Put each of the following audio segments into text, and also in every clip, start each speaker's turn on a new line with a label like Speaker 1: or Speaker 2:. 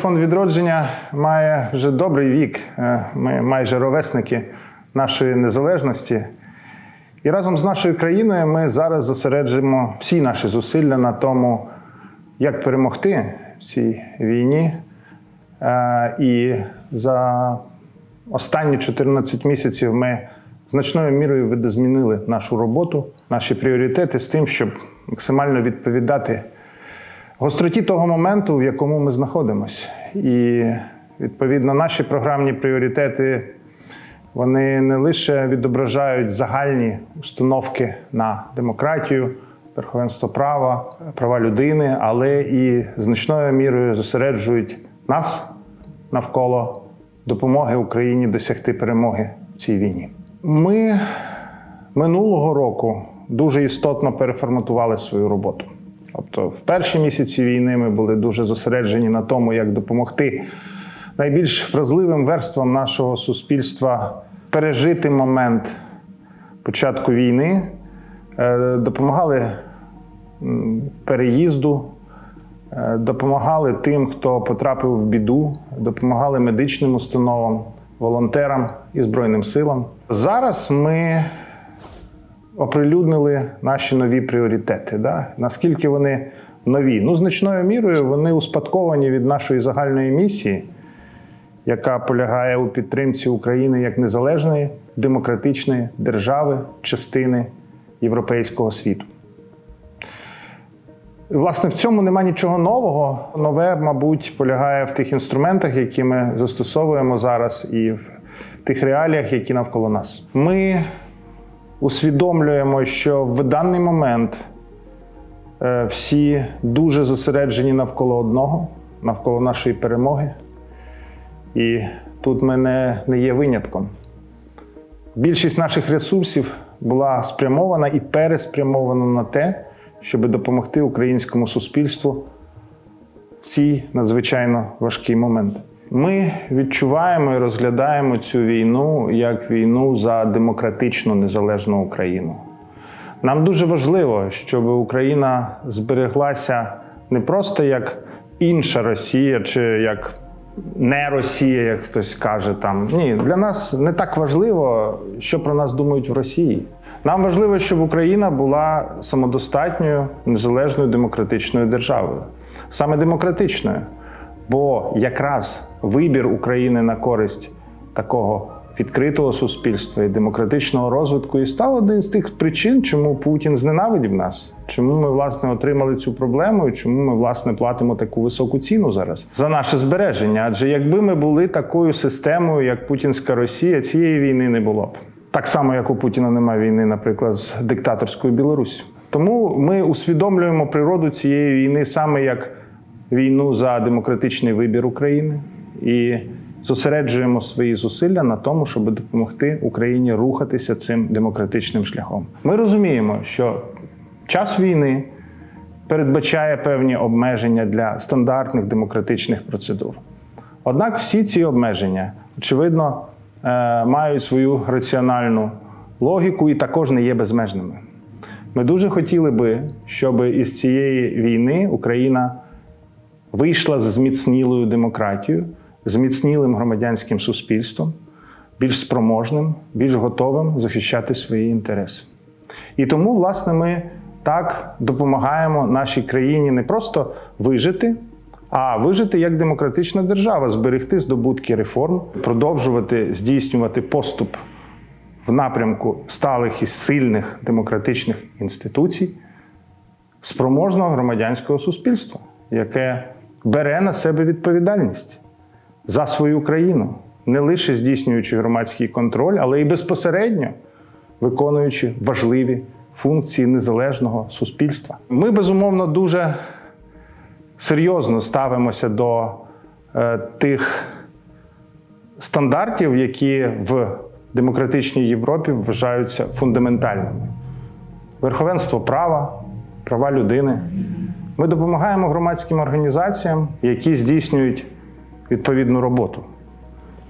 Speaker 1: Фонд відродження має вже добрий вік. Е, Ми майже ровесники нашої незалежності. І разом з нашою країною ми зараз зосереджуємо всі наші зусилля на тому, як перемогти в цій війні. Е, І за останні 14 місяців ми значною мірою видозмінили нашу роботу, наші пріоритети з тим, щоб максимально відповідати гостроті того моменту, в якому ми знаходимося. І відповідно наші програмні пріоритети вони не лише відображають загальні установки на демократію, верховенство права, права людини, але і значною мірою зосереджують нас навколо допомоги Україні досягти перемоги в цій війні. Ми минулого року дуже істотно переформатували свою роботу. Тобто, в перші місяці війни ми були дуже зосереджені на тому, як допомогти найбільш вразливим верствам нашого суспільства пережити момент початку війни, Е, допомагали переїзду, е, допомагали тим, хто потрапив в біду, допомагали медичним установам, волонтерам і Збройним силам. Зараз ми оприлюднили наші нові пріоритети. Да? Наскільки вони нові? Ну, значною мірою вони успадковані від нашої загальної місії, яка полягає у підтримці України як незалежної демократичної держави, частини європейського світу. Власне, в цьому нема нічого нового. Нове, мабуть, полягає в тих інструментах, які ми застосовуємо зараз, і в тих реаліях, які навколо нас. Ми усвідомлюємо, що в даний момент е, всі дуже зосереджені навколо одного, навколо нашої перемоги. І тут ми не, не є винятком. Більшість наших ресурсів була спрямована і переспрямована на те, щоб допомогти українському суспільству в цій надзвичайно важкий момент. Ми відчуваємо і розглядаємо цю війну як війну за демократичну незалежну Україну. Нам дуже важливо, щоб Україна збереглася не просто як інша Росія чи як не Росія, як хтось каже там. Ні, для нас не так важливо, що про нас думають в Росії. Нам важливо, щоб Україна була самодостатньою, незалежною демократичною державою. Саме демократичною. Бо якраз вибір України на користь такого відкритого суспільства і демократичного розвитку і став один з тих причин, чому Путін зненавидів нас, чому ми власне отримали цю проблему, і чому ми власне платимо таку високу ціну зараз за наше збереження. Адже якби ми були такою системою, як Путінська Росія, цієї війни не було б. Так само, як у Путіна немає війни, наприклад, з диктаторською Білоруссю. Тому ми усвідомлюємо природу цієї війни саме як війну за демократичний вибір України і зосереджуємо свої зусилля на тому, щоб допомогти Україні рухатися цим демократичним шляхом. Ми розуміємо, що час війни передбачає певні обмеження для стандартних демократичних процедур. Однак всі ці обмеження, очевидно, е, мають свою раціональну логіку і також не є безмежними. Ми дуже хотіли би, щоб із цієї війни Україна вийшла з зміцнілою демократією, зміцнілим громадянським суспільством, більш спроможним, більш готовим захищати свої інтереси. І тому, власне, ми так допомагаємо нашій країні не просто вижити, а вижити як демократична держава, зберегти здобутки реформ, продовжувати здійснювати поступ в напрямку сталих і сильних демократичних інституцій, спроможного громадянського суспільства, яке бере на себе відповідальність за свою країну, не лише здійснюючи громадський контроль, але й безпосередньо виконуючи важливі функції незалежного суспільства. Ми безумовно дуже серйозно ставимося до е, тих стандартів, які в демократичній Європі вважаються фундаментальними: верховенство права, права людини. Ми допомагаємо громадським організаціям, які здійснюють відповідну роботу.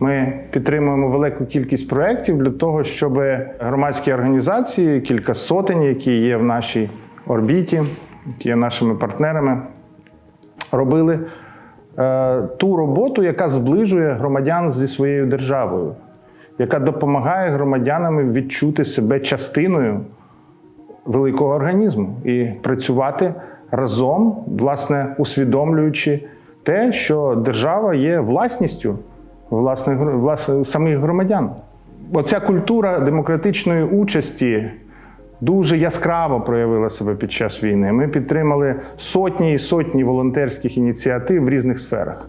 Speaker 1: Ми підтримуємо велику кількість проєктів для того, щоб громадські організації, кілька сотень, які є в нашій орбіті, які є нашими партнерами, робили е, ту роботу, яка зближує громадян зі своєю державою, яка допомагає громадянам відчути себе частиною великого організму і працювати разом, власне, усвідомлюючи те, що держава є власністю власне, власне, самих громадян. Оця культура демократичної участі дуже яскраво проявила себе під час війни. Ми підтримали сотні і сотні волонтерських ініціатив в різних сферах.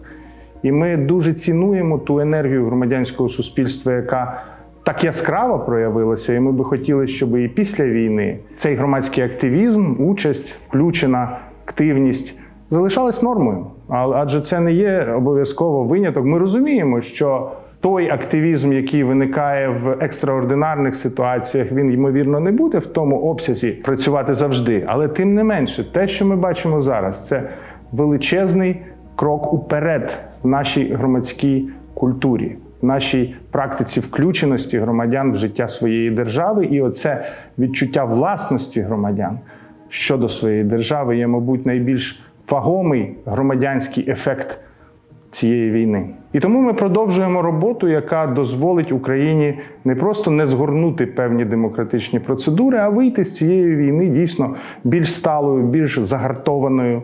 Speaker 1: І ми дуже цінуємо ту енергію громадянського суспільства, яка так яскраво проявилася, і ми би хотіли, щоб і після війни цей громадський активізм, участь, включена активність залишалась нормою. Адже це не є обов'язково виняток. Ми розуміємо, що той активізм, який виникає в екстраординарних ситуаціях, він ймовірно не буде в тому обсязі працювати завжди. Але тим не менше, те, що ми бачимо зараз, це величезний крок уперед в нашій громадській культурі, нашій практиці включеності громадян в життя своєї держави, і оце відчуття власності громадян щодо своєї держави є, мабуть, найбільш вагомий громадянський ефект цієї війни. І тому ми продовжуємо роботу, яка дозволить Україні не просто не згорнути певні демократичні процедури, а вийти з цієї війни дійсно більш сталою, більш загартованою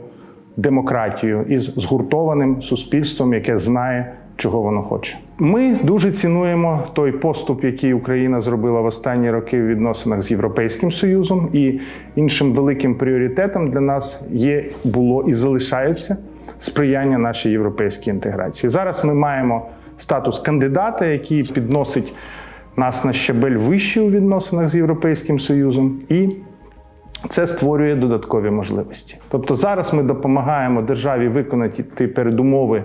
Speaker 1: демократією із згуртованим суспільством, яке знає, чого воно хоче. Ми дуже цінуємо той поступ, який Україна зробила в останні роки в відносинах з Європейським Союзом, і іншим великим пріоритетом для нас є було і залишається сприяння нашій європейській інтеграції. Зараз ми маємо статус кандидата, який підносить нас на щабель вище у відносинах з Європейським Союзом, і це створює додаткові можливості. Тобто зараз ми допомагаємо державі виконати передумови,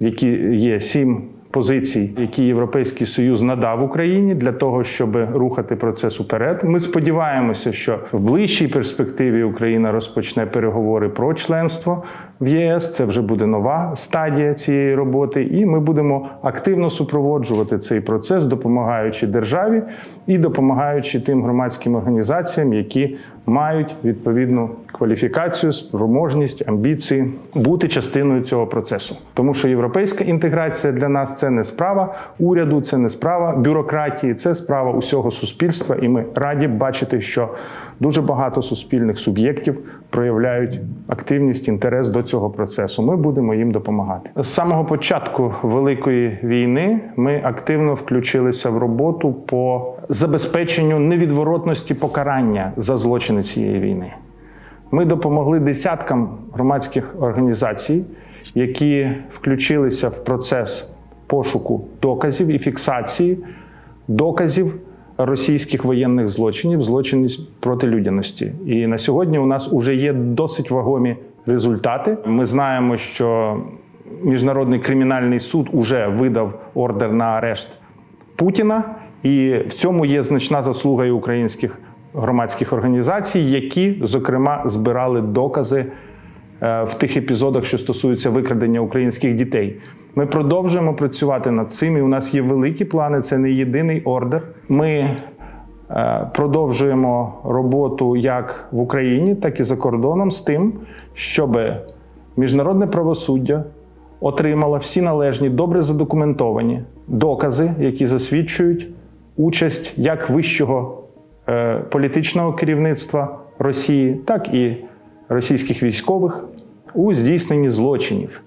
Speaker 1: які є сім позицій, які Європейський Союз надав Україні для того, щоб рухати процес уперед. Ми сподіваємося, що в ближчій перспективі Україна розпочне переговори про членство в ЄС. Це вже буде нова стадія цієї роботи, і ми будемо активно супроводжувати цей процес, допомагаючи державі і допомагаючи тим громадським організаціям, які мають відповідну кваліфікацію, спроможність, амбіції бути частиною цього процесу. Тому що європейська інтеграція для нас це не справа уряду, це не справа бюрократії, це справа усього суспільства. І ми раді бачити, що дуже багато суспільних суб'єктів проявляють активність, інтерес до цього процесу. Ми будемо їм допомагати. З самого початку великої війни ми активно включилися в роботу по забезпеченню невідворотності покарання за злочини цієї війни. Ми допомогли десяткам громадських організацій, які включилися в процес пошуку доказів і фіксації доказів російських воєнних злочинів, злочинів проти людяності. І на сьогодні у нас вже є досить вагомі результати. Ми знаємо, що Міжнародний кримінальний суд уже видав ордер на арешт Путіна, і в цьому є значна заслуга і українських громадських організацій, які, зокрема, збирали докази е, в тих епізодах, що стосуються викрадення українських дітей. Ми продовжуємо працювати над цим. І у нас є великі плани. Це не єдиний ордер. Ми е, продовжуємо роботу як в Україні, так і за кордоном з тим, щоб міжнародне правосуддя отримало всі належні, добре задокументовані докази, які засвідчують участь як вищого е, політичного керівництва Росії, так і російських військових у здійсненні злочинів.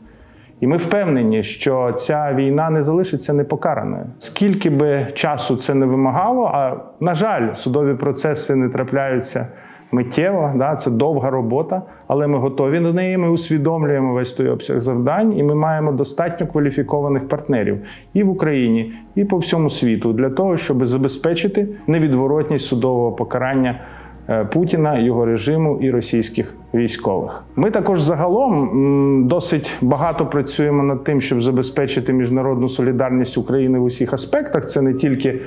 Speaker 1: І ми впевнені, що ця війна не залишиться непокараною. Скільки би часу це не вимагало, а на жаль, судові процеси не трапляються миттєво. Да, це довга робота, але ми готові до неї. Ми усвідомлюємо весь той обсяг завдань, і ми маємо достатньо кваліфікованих партнерів і в Україні, і по всьому світу для того, щоб забезпечити невідворотність судового покарання. е, Путіна, його режиму і російських військових. Ми також загалом досить багато працюємо над тим, щоб забезпечити міжнародну солідарність України в усіх аспектах. Це не тільки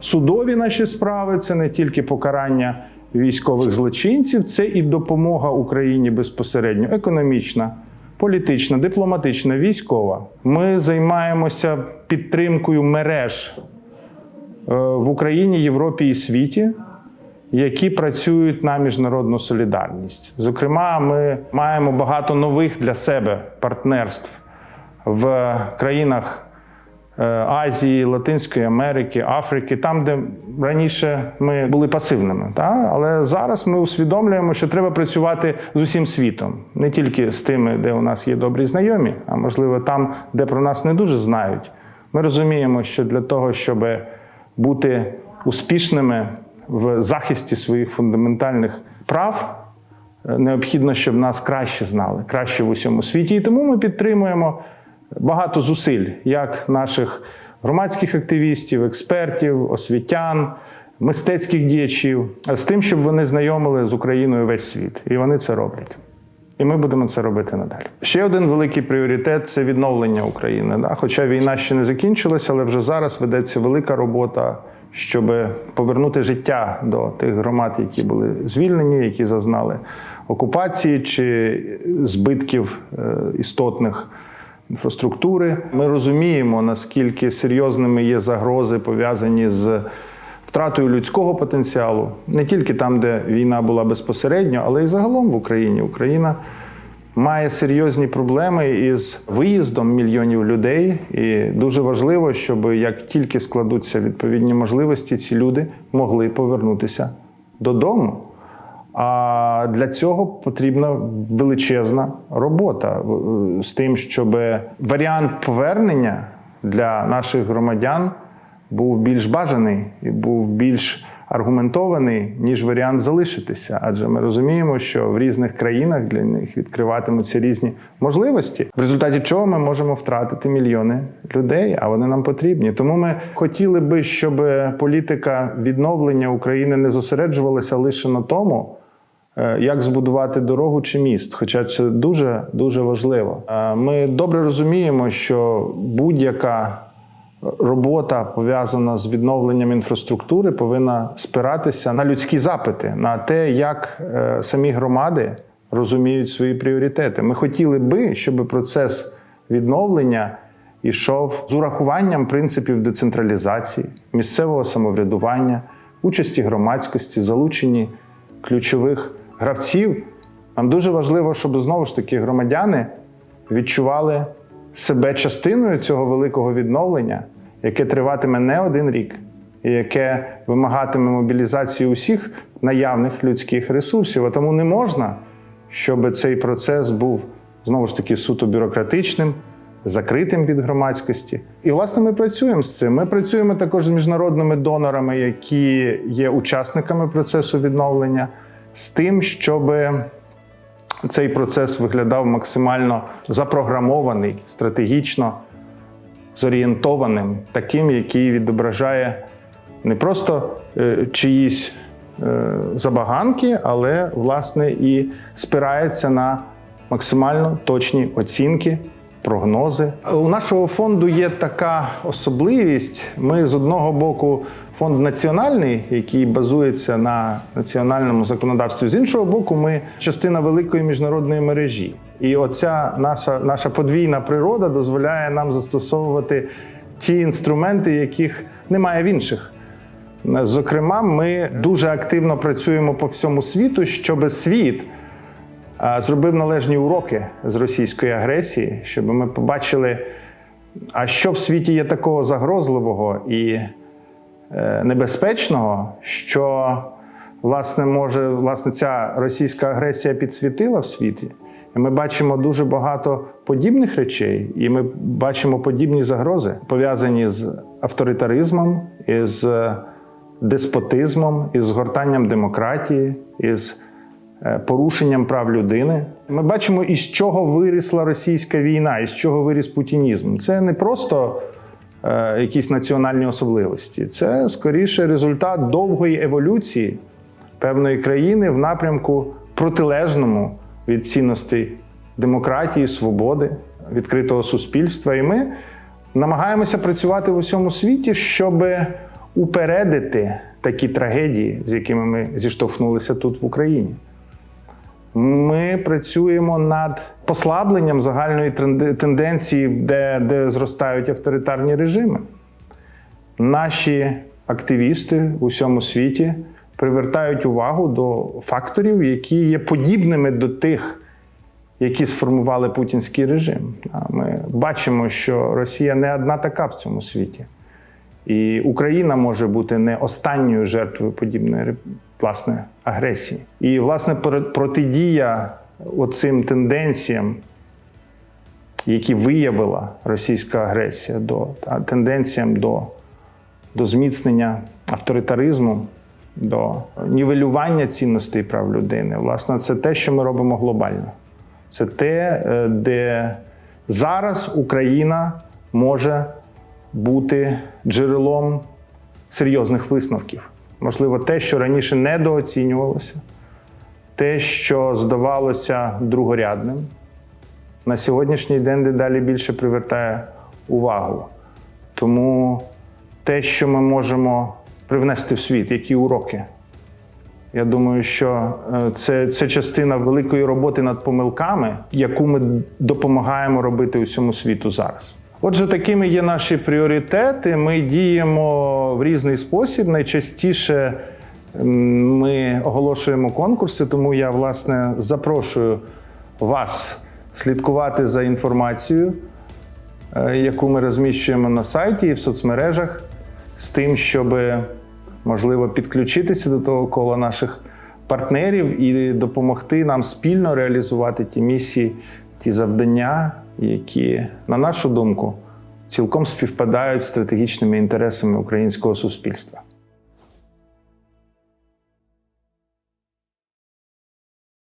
Speaker 1: судові наші справи, це не тільки покарання військових злочинців, це і допомога Україні безпосередньо економічна, політична, дипломатична, військова. Ми займаємося підтримкою мереж е, в Україні, Європі і світі які працюють на міжнародну солідарність. Зокрема, ми маємо багато нових для себе партнерств в країнах Азії, Латинської Америки, Африки, там, де раніше ми були пасивними. Та? Але зараз ми усвідомлюємо, що треба працювати з усім світом, не тільки з тими, де у нас є добрі знайомі, а можливо там, де про нас не дуже знають. Ми розуміємо, що для того, щоб бути успішними в захисті своїх фундаментальних прав, е, необхідно, щоб нас краще знали, краще в усьому світі. І тому ми підтримуємо багато зусиль, як наших громадських активістів, експертів, освітян, мистецьких діячів, з тим, щоб вони знайомили з Україною весь світ. І вони це роблять. І ми будемо це робити надалі. Ще один великий пріоритет це відновлення України. Да? Хоча війна ще не закінчилася, але вже зараз ведеться велика робота, щоб повернути життя до тих громад, які були звільнені, які зазнали окупації чи збитків е, істотних інфраструктури. Ми розуміємо, наскільки серйозними є загрози пов'язані з втратою людського потенціалу, не тільки там, де війна була безпосередньо, але й загалом в Україні. Україна має серйозні проблеми із виїздом мільйонів людей, і дуже важливо, щоб як тільки складуться відповідні можливості, ці люди могли повернутися додому. А для цього потрібна величезна робота е, з тим, щоб варіант повернення для наших громадян був більш бажаний і був більш аргументований, ніж варіант залишитися. Адже ми розуміємо, що в різних країнах для них відкриватимуться різні можливості, в результаті чого ми можемо втратити мільйони людей, а вони нам потрібні. Тому ми хотіли би, щоб політика відновлення України не зосереджувалася лише на тому. Е, Як збудувати дорогу чи міст, хоча це дуже дуже важливо. Е, Ми добре розуміємо, що будь-яка робота пов'язана з відновленням інфраструктури повинна спиратися на людські запити, на те, як е, самі громади розуміють свої пріоритети. Ми хотіли би, щоб процес відновлення йшов з урахуванням принципів децентралізації, місцевого самоврядування, участі громадськості, залученні ключових гравців. Нам дуже важливо, щоб знову ж таки громадяни відчували себе частиною цього великого відновлення, яке триватиме не один рік, і яке вимагатиме мобілізації усіх наявних людських ресурсів. А тому не можна, щоб цей процес був знову ж таки суто бюрократичним, закритим від громадськості. І власне ми працюємо з цим. Ми працюємо також з міжнародними донорами, які є учасниками процесу відновлення, з тим, щоби цей процес виглядав максимально запрограмований, стратегічно зорієнтованим, таким, який відображає не просто е, чиїсь е, забаганки, але власне і спирається на максимально точні оцінки. Прогнози у нашого фонду є така особливість. Ми з одного боку фонд національний, який базується на національному законодавстві. З іншого боку, ми частина великої міжнародної мережі. І оця наша, наша подвійна природа дозволяє нам застосовувати ті інструменти, яких немає в інших. Зокрема, ми дуже активно працюємо по всьому світу, щоб світ зробив належні уроки з російської агресії, щоб ми побачили, а що в світі є такого загрозливого і е, небезпечного, що власне може власне ця російська агресія підсвітила в світі. Ми бачимо дуже багато подібних речей, і ми бачимо подібні загрози, пов'язані з авторитаризмом, із деспотизмом, із згортанням демократії, із е, порушенням прав людини. Ми бачимо, із чого вирісла російська війна, із чого виріс путінізм. Це не просто е, якісь національні особливості, це скоріше результат довгої еволюції певної країни в напрямку протилежному від цінностей демократії, свободи, відкритого суспільства. І ми намагаємося працювати в усьому світі, щоб упередити такі трагедії, з якими ми зіштовхнулися тут в Україні. Ми працюємо над послабленням загальної тенденції, де, де зростають авторитарні режими. Наші активісти у всьому світі привертають увагу до факторів, які є подібними до тих, які сформували путінський режим. Ми бачимо, що Росія не одна така в цьому світі. І Україна може бути не останньою жертвою подібної власне агресії. І власне пр- протидія оцим тенденціям, які виявила російська агресія, до тенденціям до, до зміцнення авторитаризму, до нівелювання цінностей прав людини. Власне, це те, що ми робимо глобально. Це те, е, де зараз Україна може бути джерелом серйозних висновків. Можливо, те, що раніше недооцінювалося, те, що здавалося другорядним, на сьогоднішній день дедалі більше привертає увагу. Тому те, що ми можемо привнести в світ, які уроки. Я думаю, що е, це, це частина великої роботи над помилками, яку ми допомагаємо робити усьому світу зараз. Отже, такими є наші пріоритети. Ми діємо в різний спосіб. Найчастіше ми оголошуємо конкурси, тому я власне запрошую вас слідкувати за інформацією, е, яку ми розміщуємо на сайті і в соцмережах, з тим, щоб можливо підключитися до того кола наших партнерів і допомогти нам спільно реалізувати ті місії, ті завдання, які, на нашу думку, цілком співпадають з стратегічними інтересами українського суспільства.